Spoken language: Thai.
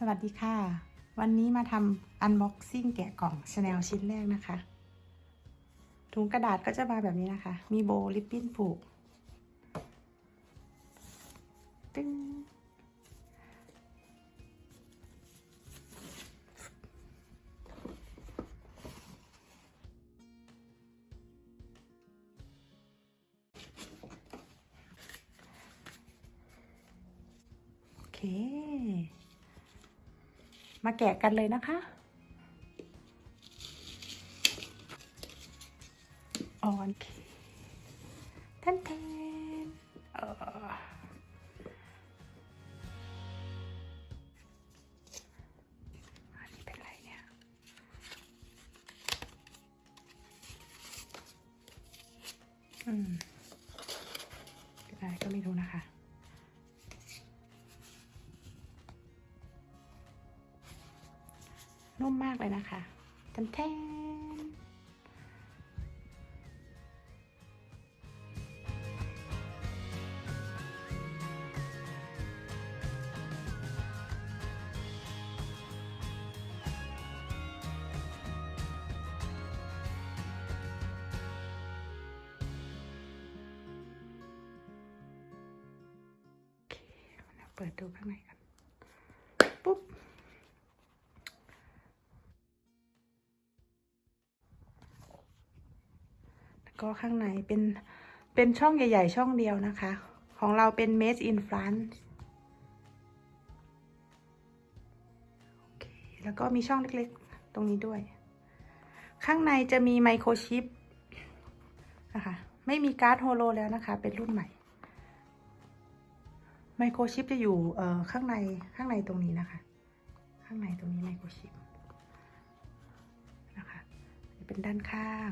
สวัสดีค่ะ วันนี้มาทำ unboxing แกะกล่องชาแนลชิ้นแรกนะคะ ถุงกระดาษก็จะมาแบบนี้นะคะ มีโบลิปปิ้นผูกตึ้งโอเค มาแกะกันเลยนะคะออนเคทนแทนเอออันนี้เป็นไรเนี่ยอืมเป็นอะไรก็ไม่รู้นะคะ นุ่มมากเลยนะคะแทนแทนโอเคเราเปิดดูข้างในกันปุ๊บ ก็ข้างในเป็นเป็นช่องใหญ่ ๆ ช่องเดียวนะคะ ของเราเป็น made in France โอเคแล้วก็มีช่องเล็กๆ ตรงนี้ด้วย ข้างในจะมีไมโครชิปนะคะไม่มีการ์ดโฮโลแล้วนะคะ เป็นรุ่นใหม่ไมโครชิปจะอยู่เอ่อข้างในข้างในตรงนี้นะคะ ข้างในตรงนี้ไมโครชิปนะคะเป็นด้านข้าง